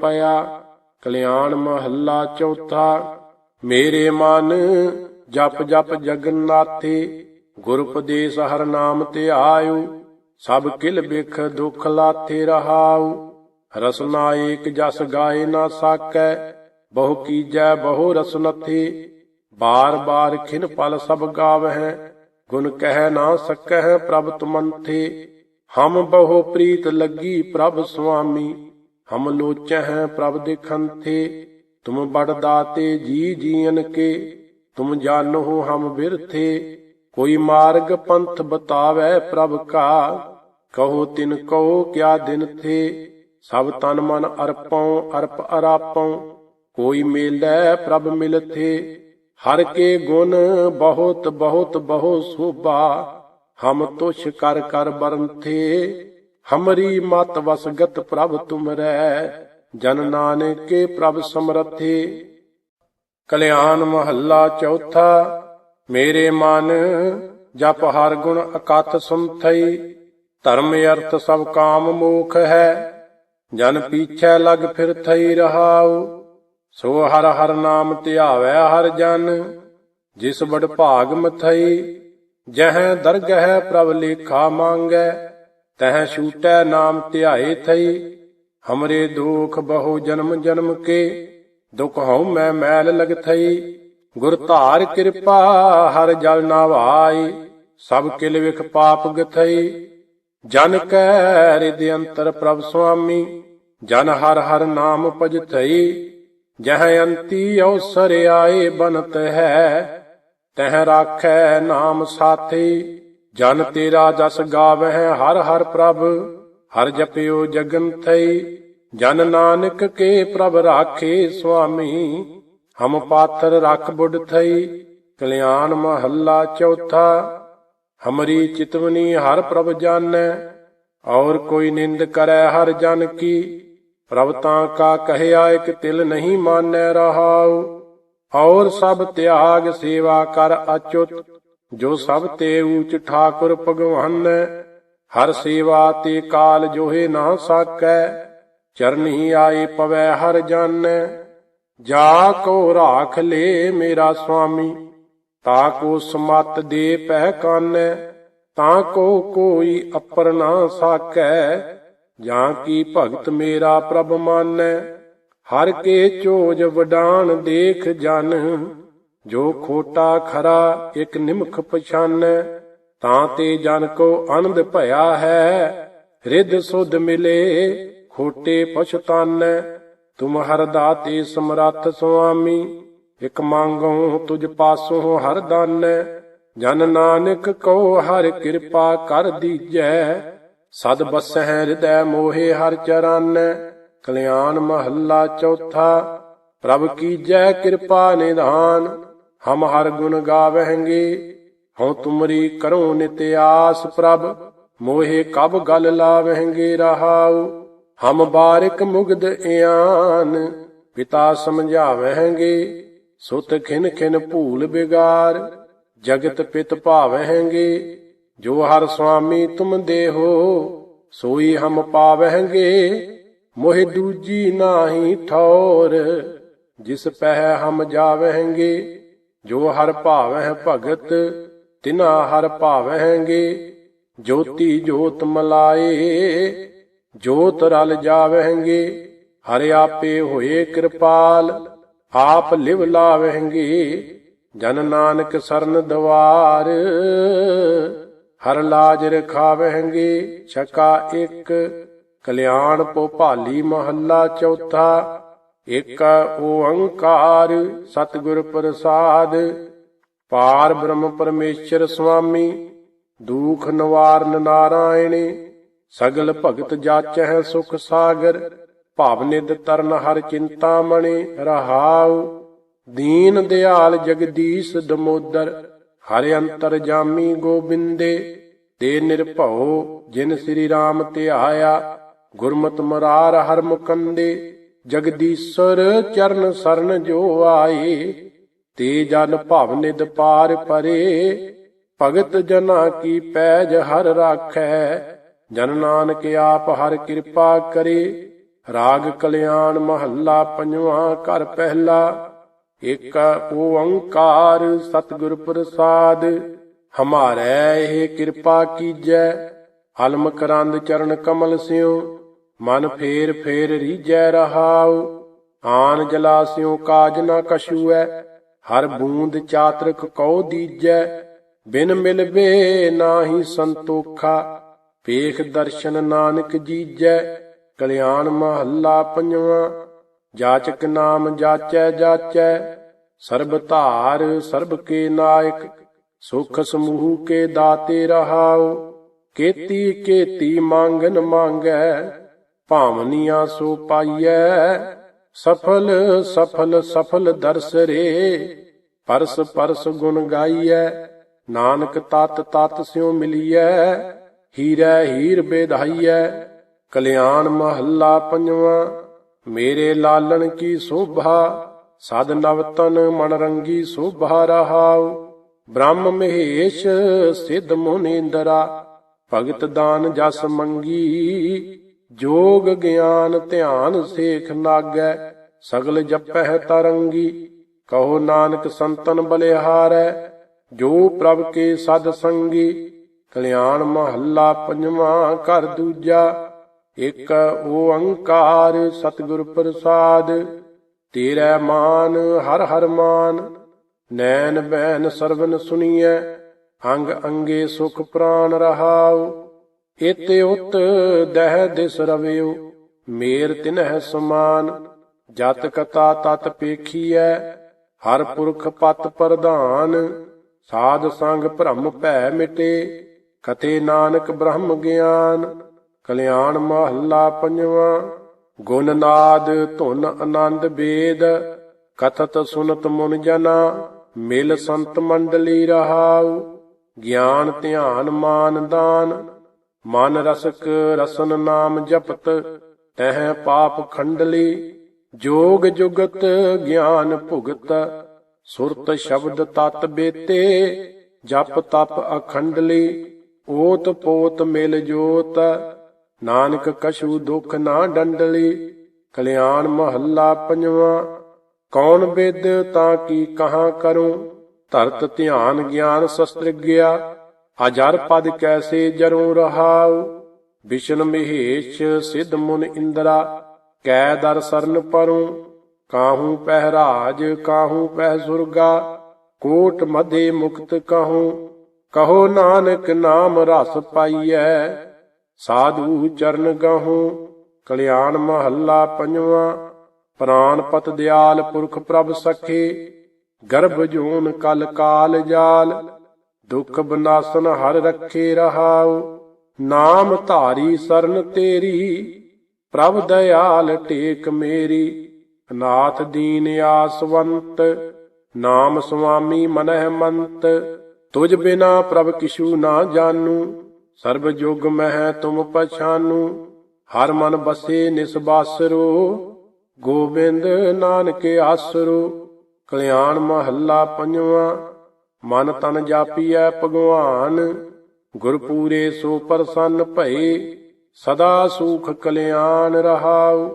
ਪਿਆ ਕਲਿਆਣ ਮਹੱਲਾ ਚੌਥਾ, ਮੇਰੇ ਮਨ ਜਪ ਜਪ ਜਗਨਨਾਥੇ ਗੁਰ ਉਪਦੇਸ਼ ਹਰ ਨਾਮ ਤੇ ਆਇਓ, ਸਭ ਕਿਲ ਬਿਖ ਦੁਖ ਲਾਥੇ ਰਹਾਉ, ਰਸਨਾ ਏਕ ਜਸ ਗਾਏ ਨਾ ਸਾਕੈ, ਬਹੁ ਕੀਜੈ ਬਹੁ ਰਸਨਥੇ ਬਾਰ ਬਾਰ ਖਿਨ ਪਲ ਸਭ ਗਾਵਹਿ, ਗੁਣ ਕਹਿ ਨਾ ਸਕਹਿ ਪ੍ਰਭ ਤੁਮੰਥੇ, ਹਮ ਬਹੁ ਪ੍ਰੀਤ ਲੱਗੀ ਪ੍ਰਭ ਸੁਆਮੀ। ਹਮ ਲੋਚਹਿ ਪ੍ਰਭ ਦੇਖੰਥੇ ਤੁਮ ਬੜ ਦਾਤੇ ਜੀ ਜੀਵਨ ਕੇ, ਤੁਮ ਜਾਣੋ ਹਮ ਬਿਰਥੇ ਕੋਈ ਮਾਰਗ ਪੰਥ ਬਤਾਵੇ ਪ੍ਰਭ ਕਾ, ਕਹੋ ਤਿਨ ਕਹੋ ਕਿਆ ਦਿਨ ਥੇ, ਸਭ ਤਨ ਮਨ ਅਰਪਉ, ਅਰਪ ਅਰਾਪਉ, ਕੋਈ ਮੇਲੈ ਪ੍ਰਭ ਮਿਲਥੇ ਹਰ ਕੇ ਗੁਣ ਬਹੁਤ ਬਹੁਤ ਬਹੁ ਸੋਭਾ, ਹਮ ਤੁਛ ਕਰ ਕਰ ਬਰੰਥੇ ਹਮਰੀ ਮਤ ਵਸਗਤ ਪ੍ਰਭ ਤੁਮਰੈ ਜਨ ਨਾਨਕੇ ਪ੍ਰਭ ਸਮਰਥੇ ਕਲਿਆਣ ਮਹੱਲਾ ਚੌਥਾ ਮੇਰੇ ਮਨ ਜਪ ਹਰ ਗੁਣ ਅਕਤ ਸੁਨਥਈ ਧਰਮ ਅਰਥ ਸਭ ਕਾਮ ਮੋਖ ਹੈ ਜਨ ਪੀਛੈ ਲਗ ਫਿਰ ਥਈ ਰਹਾਉ ਸੋ ਹਰ ਹਰ ਨਾਮ ਧਿਆਵੈ ਹਰ ਜਨ ਜਿਸ ਬੜ ਭਾਗ ਮਥਈ ਜਹ ਦਰਗਹਿ ਪ੍ਰਭ ਲੇਖਾ ਮੰਗੈ ਤਹ ਛੂਟੈ ਨਾਮ ਧਿਆਏ ਥਈ, ਹਮਰੇ ਦੁਖ ਬਹੁ ਜਨਮ ਜਨਮ ਕੇ, ਦੁਖ ਹਉ ਮੈਂ ਮੈਲ ਲਗ ਥਈ। ਗੁਰ ਧਾਰ ਕਿਰਪਾ ਹਰ ਜਲ ਨਾਵਾਈ, ਸਭ ਕਿਲ ਵਿਖ ਪਾਪ ਗਥਈ। ਜਨ ਕੈ ਰਿਦ ਅੰਤਰ ਪ੍ਰਭ ਸੁਆਮੀ, ਜਨ ਹਰ ਹਰ ਨਾਮ ਭਜਥਈ ਜਹ ਅੰਤੀ ਅਵਸਰ ਆਏ ਬਨਤ ਹੈ, ਤਹ ਰਾਖੈ ਨਾਮ ਸਾਥੀ। ਜਨ ਤੇਰਾ ਜਸ ਗਾਵਹਿ ਹਰ ਹਰ ਪ੍ਰਭ, ਹਰ ਜਪਿਓ ਜਗਨ ਥਈ, ਜਨ ਨਾਨਕ ਕੇ ਪ੍ਰਭ ਰਾਖੇ ਸੁਆਮੀ, ਹਮ ਪਾਥਰ ਰਖ ਬੁੱਢ ਥਈ, ਕਲਿਆਣ ਮਹੱਲਾ ਚੌਥਾ, ਹਮਰੀ ਚਿਤਵਨੀ ਹਰ ਪ੍ਰਭ ਜਾਣੈ, ਔਰ ਕੋਈ ਨਿੰਦ ਕਰੈ ਹਰ ਜਨ ਕੀ, ਪ੍ਰਭ ਤਾਂ ਕਾ ਕਹਿਆ ਇਕ ਤਿਲ ਨਹੀਂ ਮਾਨੈ ਰਹਾਉ, ਔਰ ਸਭ ਤਿਆਗ ਸੇਵਾ ਕਰ ਅਚੁੱਤ। ਜੋ ਸਭ ਤੇ ਊਚ ਠਾਕੁਰ ਭਗਵਾਨ ਹਰ ਸੇਵਾ ਤੇ ਕਾਲ ਜੋਹੇ ਨਾ ਸਾਕੈ ਹੀ ਆਏ ਪਵੈ ਹਰ ਜਨ ਜਾ ਕੋ ਰਾਖ ਲੇ ਮੇਰਾ ਸੁਆਮੀ, ਤਾ ਕੋ ਸਮਤ ਦੇ ਪਹਿ ਕਾਨੈ, ਤਾਂ ਕੋ ਕੋਈ ਅਪਰ ਨਾ ਸਾਕੈ। ਜਾਂ ਕੀ ਭਗਤ ਮੇਰਾ ਪ੍ਰਭ ਮਾਨੈ, ਹਰ ਕੇ ਚੋਜ ਵਡਾਨ ਦੇਖ ਜਨ ਜੋ ਖੋਟਾ ਖਰਾ ਇੱਕ ਨਿਮਖ ਪਛਾਨੈ, ਤਾਂ ਤੇ ਜਨ ਕੋ ਆਨੰਦ ਭਇਆ ਹੈ। ਰਿੱਧ ਸੁਧ ਮਿਲੇ, ਖੋਟੇ ਪਛਤਾਨੈ। ਤੁਮ ਹਰ ਦਾਤੇ ਸਮਰੱਥ ਸੁਆਮੀ, ਇਕ ਮੰਗਉ ਤੁਜ ਪਾਸੋਂ ਹਰ ਦਾਨੈ। ਜਨ ਨਾਨਕ ਕੋ ਹਰ ਕਿਰਪਾ ਕਰ ਦੀਜੈ। ਸਦ ਬਸਹਿ ਹਿਰਦੈ ਮੋਹੇ ਹਰ ਚਰਨੈ। ਕਲਿਆਣ ਮਹੱਲਾ ਚੌਥਾ, ਪ੍ਰਭ ਕੀਜੈ ਕਿਰਪਾ ਨਿਧਾਨ। ਹਮ ਹਰ ਗੁਣ ਗਾਵਹਿੰਗੇ, ਹਉ ਤੁਮਰੀ ਕਰੋ ਨਿਤ ਆਸ ਪ੍ਰਭ, ਮੋਹੇ ਕਬ ਗਲ ਲਾਵਹਿੰਗੇ ਰਹਾਉ, ਹਮ ਬਾਰਿਕ ਮੁਗਧ ਇਆਨ, ਪਿਤਾ ਸਮਝਾਵਹਿੰਗੇ, ਸੁਤ ਖਿਨ ਖਿਨ ਭੂਲ ਬਿਗਾਰ, ਜਗਤ ਪਿਤ ਭਾਵਹਿੰਗੇ, ਜੋ ਹਰ ਸੁਆਮੀ ਤੁਮ ਦੇਹੋ, ਸੋਈ ਹਮ ਪਾਵਹਿੰਗੇ, ਮੋਹਿ ਦੂਜੀ ਨਾਹੀ ਠੌਰ, ਜਿਸ ਪਹਿ ਹਮ ਜਾਵਹਿੰਗੇ ਜੋ ਹਰ ਭਾਵਹਿ ਭਗਤ, ਤਿਨਾ ਹਰ ਭਾਵਹਿੰਗੇ। ਜੋਤੀ ਜੋਤ ਮਲਾਏ, ਜੋਤ ਰਲ ਜਾਵਹਿੰਗੇ। ਹਰਿ ਆਪੇ ਹੋਏ ਕਿਰਪਾਲ, ਆਪ ਲਿਵ ਲਾਵਹਿੰਗੇ। ਜਨ ਨਾਨਕ ਸਰਨ ਦਵਾਰ, ਹਰ ਲਾਜ ਰਖਾਵਹਿੰਗੇ। ਛਕਾ ਇੱਕ, ਕਲਿਆਣ ਪੋ ਭਾਲੀ ਮਹੱਲਾ ਚੌਥਾ। ਏਕ ਓੰਕਾਰ ਸਤਿਗੁਰ ਪ੍ਰਸਾਦ, ਪਾਰ ਬ੍ਰਹਮ ਪਰਮੇਸ਼ਰ ਸੁਆਮੀ ਦੁਖ ਨਿਵਾਰਨ ਨਾਰਾਇਣੇ, ਸਗਲ ਭਗਤ ਜਾਚਹਿ ਸੁਖ ਸਾਗਰ, ਭਾਵ ਨਿਦ ਤਰਨ ਹਰ ਚਿੰਤਾ ਮਣੇ, ਰਹਾਉ, ਦੀਨ ਦਿਆਲ ਜਗਦੀਸ਼ ਦਮੋਦਰ, ਹਰਿ ਅੰਤਰ ਜਾਮੀ ਗੋਬਿੰਦੇ, ਤੇ ਨਿਰਭਉ ਜਿਨ ਸ੍ਰੀ ਰਾਮ ਧਿਆਇਆ, ਗੁਰਮਤਿ ਮਰਾਰ ਹਰ ਮੁਕੰਦੇ ਜਗਦੀਸ਼ਰ ਚਰਨ ਸਰਨ ਜੋ ਆਏ, ਤੇ ਜਨ ਭਵ ਨਿਦ ਪਾਰ ਪਰੇ। ਭਗਤ ਜਨਾ ਕੀ ਪੈਜ ਹਰ ਰਾਖੈ, ਜਨ ਨਾਨਕ ਆਪ ਹਰ ਕਿਰਪਾ ਕਰੇ। ਰਾਗ ਕਲਿਆਣ ਮਹੱਲਾ ਪੰਜਵਾਂ ਘਰ ਪਹਿਲਾ, ਏਕ ਓੰਕਾਰ ਸਤਿਗੁਰ ਪ੍ਰਸਾਦ। ਹਮਾਰੇ ਇਹ ਕਿਰਪਾ ਕੀਜੈ ਹਲਮ ਕਰੰਦ ਚਰਨ ਕਮਲ ਸਿਉ ਮਨ ਫੇਰ ਫੇਰ ਰੀਜੈ ਰਹਾਉ, ਆਨ ਜਲਾਸਿਉ ਕਾਜ ਨ ਕਛੂਐ, ਹਰ ਬੂੰਦ ਚਾਤਰਕ ਕਉ ਦੀਜੈ, ਬਿਨ ਮਿਲਵੇ ਨਾਹੀ ਸੰਤੋਖਾ ਪੇਖ ਦਰਸ਼ਨ ਨਾਨਕ ਜੀਜੈ, ਕਲਿਆਣ ਮਹੱਲਾ ਪੰਜਵਾਂ, ਜਾਚਕ ਨਾਮ ਜਾਚੈ ਜਾਚੈ, ਸਰਬ ਧਾਰ ਸਰਬ ਕੇ ਨਾਇਕ, ਸੁਖ ਸਮੂਹ ਕੇ ਦਾਤੇ ਰਹਾਉ, ਕੀਤੀ ਕੀਤੀ ਮੰਗਨ ਮੰਗੈ ਭਾਵਨੀਆਂ ਸੋ ਪਾਈਐ। ਸਫਲ ਸਫਲ ਸਫਲ ਦਰਸ ਰੇ। ਪਰਸ ਪਰਸ ਗੁਣ ਗਾਈਐ। ਨਾਨਕ ਤਤ ਤਤ ਸਿਉ ਮਿਲੀਐ। ਹੀਰੈ, ਹੀਰ ਬੇਧਾਈਐ ਕਲਿਆਣ ਮਹੱਲਾ ਪੰਜਵਾਂ। ਮੇਰੇ ਲਾਲਣ ਕੀ ਸੋਭਾ। ਸਦ ਨਵਤਨ ਮਨ ਰੰਗੀ ਸੋਭਾ ਰਹਾਉ। ਬ੍ਰਹਮ ਮਹੇਸ਼, ਸਿੱਧ ਮੁਨੀਂਦਰਾ ਭਗਤ ਦਾਨ ਜਸ ਮੰਗੀ। ਜੋਗ ਗਿਆਨ ਧਿਆਨ ਸੇਖ ਨਾਗੈ, ਸਗਲ ਜਪਹਿ ਤਰੰਗੀ, ਕਹੋ ਨਾਨਕ ਸੰਤਨ ਬਲਿਹਾਰੈ, ਜੋ ਪ੍ਰਭ ਕੇ ਸਦ ਸੰਗੀ, ਕਲਿਆਣ ਮਹੱਲਾ ਪੰਜਵਾਂ ਘਰ ਦੂਜਾ, ਇਕ ਓੰਕਾਰ ਸਤਿਗੁਰ ਪ੍ਰਸਾਦ, ਤੇਰਾ ਮਾਨ ਹਰ ਹਰ ਮਾਨ, ਨੈਣ ਬੈਨ ਸਰਵਨ ਸੁਣੀਐ ਅੰਗ ਅੰਗੇ ਸੁਖ ਪ੍ਰਾਨ ਰਹਾਓ ਇਤੇ ਉਤ ਦਹਿ ਦਿਸ ਰਵਿਓ ਮੇਰ ਤਿਨਹਿ ਸਮਾਨ। ਜਤ ਕਤਾ ਤਤ ਪੇਖੀਐ, ਹਰ ਪੁਰਖ ਪਤ ਪ੍ਰਧਾਨ। ਸਾਧ ਸੰਗ ਭ੍ਰਮ ਭੈ ਮਿਟੇ, ਕਥੇ ਨਾਨਕ ਬ੍ਰਹਮ ਗਿਆਨ। ਕਲਿਆਣ ਮਹੱਲਾ ਪੰਜਵਾਂ, ਗੁਣ ਨਾਦ ਧੁਨ ਆਨੰਦ ਵੇਦ ਕਥਤ ਸੁਨਤ ਮੁਨ ਜਨਾ, ਮਿਲ ਸੰਤ ਮੰਡਲੀ ਰਹਾਉ। ਗਿਆਨ ਧਿਆਨ ਮਾਨ ਦਾਨ। ਮਨ ਰਸਕ ਰਸਨ ਨਾਮ ਜਪਤ, ਤਹਿ ਪਾਪ ਖੰਡਲੀ, ਜੋਗ ਜੁਗਤ ਗਿਆਨ ਭੁਗਤ, ਸੁਰਤ ਸ਼ਬਦ ਤਤ ਬੇਤੇ, ਜਪ ਤਪ ਅਖੰਡਲੀ, ਓਤ ਪੋਤ ਮਿਲ ਜੋਤ, ਨਾਨਕ ਕਛੂ ਦੁਖ ਨਾ ਡੰਡਲੀ, ਕਲਿਆਣ ਮਹੱਲਾ ਪੰਜਵਾਂ, ਕੌਣ ਬੇਦ ਤਾਂ ਕੀ ਕਹਾਂ ਕਰੂੰ, ਧਰਤ ਧਿਆਨ ਗਿਆਨ ਸ਼ਸਤਰ ਗਿਆ ਅਜਰ ਪਦ ਕੈਸੇ ਜਰੂੰ ਰਹਾਉ? ਵਿਸ਼ਨ ਮਹੇਸ਼ ਸਿਧ ਮੁਨ ਇੰਦਰਾ, ਕੈ ਦਰ ਸਰਨ ਪਰੂੰ ਕਾਹੂ ਪਹਿਰਾਜ ਕਾਹੂ ਪਹਿ ਸੁਰਗਾ, ਕੋਟ ਮਧੇ ਮੁਕਤ ਕਹੂੰ। ਕਹੋ ਨਾਨਕ ਨਾਮ ਰਸ ਪਾਈਐ, ਸਾਧੂ ਚਰਨ ਗਹੂੰ। ਕਲਿਆਣ ਮਹੱਲਾ ਪੰਜਵਾਂ ਪ੍ਰਾਨ ਪਤ ਦਿਆਲ ਪੁਰਖ ਪ੍ਰਭ ਸਖੇ। ਗਰਭ ਜੂਨ ਕਲ ਕਾਲ ਜਾਲ ਦੁਖ ਬਨਾਸਨ ਹਰ ਰੱਖੇ ਰਹਾਉ। ਨਾਮ ਧਾਰੀ ਸਰਨ ਤੇਰੀ, ਪ੍ਰਭ ਦਇਆਲ ਟੇਕ ਮੇਰੀ। ਅਨਾਥ ਦੀਨ ਆਸਵੰਤ, ਨਾਮ ਸੁਆਮੀ ਮਨਹਿ ਮੰਤ। ਤੁਝ ਬਿਨਾ ਪ੍ਰਭ ਕਿਛੂ ਨਾ ਜਾਣੂ, ਸਰਬ ਜੁਗ ਮਹਿ ਤੁਮ ਪਛਾਨੂ। ਹਰ ਮਨ ਬਸੇ ਨਿਸਬਾਸਰੋ ਗੋਬਿੰਦ ਨਾਨਕ ਆਸਰੋ। ਕਲਿਆਣ ਮਹੱਲਾ ਪੰਜਵਾਂ ਮਨ ਤਨ ਜਾਪੀਐ ਭਗਵਾਨ, ਗੁਰਪੂਰੇ ਸੋ ਪ੍ਰਸੰਨ ਭਏ, ਸਦਾ ਸੁਖ ਕਲਿਆਣ ਰਹਾਉ,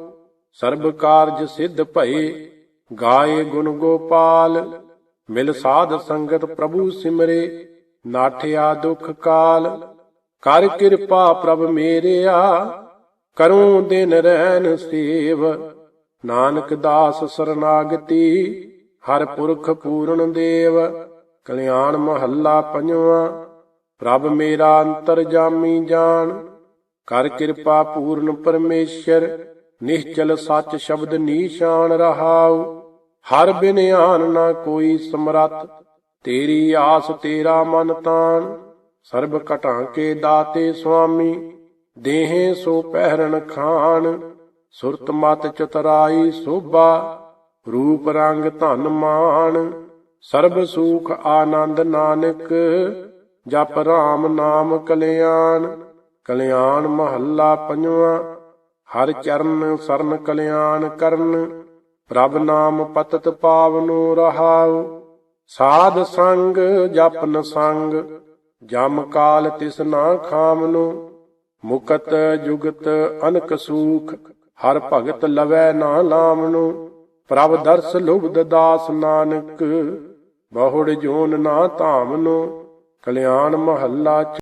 ਸਰਬ ਕਾਰਜ ਸਿੱਧ ਭਏ, ਗਾਏ ਗੁਣ ਗੋਪਾਲ, ਮਿਲ ਸਾਧ ਸੰਗਤ ਪ੍ਰਭੂ ਸਿਮਰੇ, ਨਾਠਿਆ ਦੁਖ ਕਾਲ, ਕਰ ਕਿਰਪਾ ਪ੍ਰਭ ਮੇਰਿਆ, ਕਰੂੰ ਦਿਨ ਰਹਿਨ ਸੇਵ, ਨਾਨਕ ਦਾਸ ਸਰਨਾਗਤੀ, ਹਰ ਪੁਰਖ ਪੂਰਨ ਦੇਵ। ਕਲਿਆਣ ਮਹੱਲਾ ਪੰਜਵਾਂ, ਪ੍ਰਭ ਮੇਰਾ ਅੰਤਰ ਜਾਮੀ ਜਾਣ, ਕਰ ਕਿਰਪਾ ਪੂਰਨ ਪਰਮੇਸ਼ਰ ਨਿਹਚਲ ਸੱਚ ਸ਼ਬਦ ਨੀਸ਼ਾਨ ਰਹਾਉ, ਹਰ ਬਿਨ ਆਨ ਨਾ ਕੋਈ ਸਮਰਤ ਤੇਰੀ ਆਸ ਤੇਰਾ ਮਨ ਤਾਨ ਸਰਬ ਘਟਾਂ ਕੇ ਦਾਤੇ ਸੁਆਮੀ, ਦੇਹੇ ਸੋ ਪਹਿਰਨ ਖਾਨ ਸੁਰਤ ਮਤ ਚਤਰਾਈ ਸੋਭਾ, ਰੂਪ ਰੰਗ ਧਨ ਮਾਨ ਸਰਬ ਸੁਖ ਆਨੰਦ ਨਾਨਕ, ਜਪ ਰਾਮ ਨਾਮ ਕਲਿਆਣ। ਕਲਿਆਣ ਮਹੱਲਾ ਪੰਜਵਾਂ, ਹਰ ਚਰਨ ਸਰਨ ਕਲਿਆਣ ਕਰਨ। ਪ੍ਰਭ ਨਾਮ ਪਤਤ ਪਾਵਨੋ ਰਹਾਉ। ਸਾਧ ਸੰਗ ਜਪਨ ਸੰਗ, ਜਮ ਕਾਲ ਤਿਸ ਨਾ ਖਾਮਨੋ। ਮੁਕਤ ਜੁਗਤ ਅਨਕ ਸੂਖ, ਹਰ ਭਗਤ ਲਵੈ ਨਾ ਲਾਮਨੋ। ਪ੍ਰਭ ਦਰਸ ਲੁਬਦ ਦਾਸ ਨਾਨਕ ਬਹੁੜ ਜੋਨ ਨਾ ਧਾਮਨੋ ਕਲਿਆਣ ਮਹੱਲਾ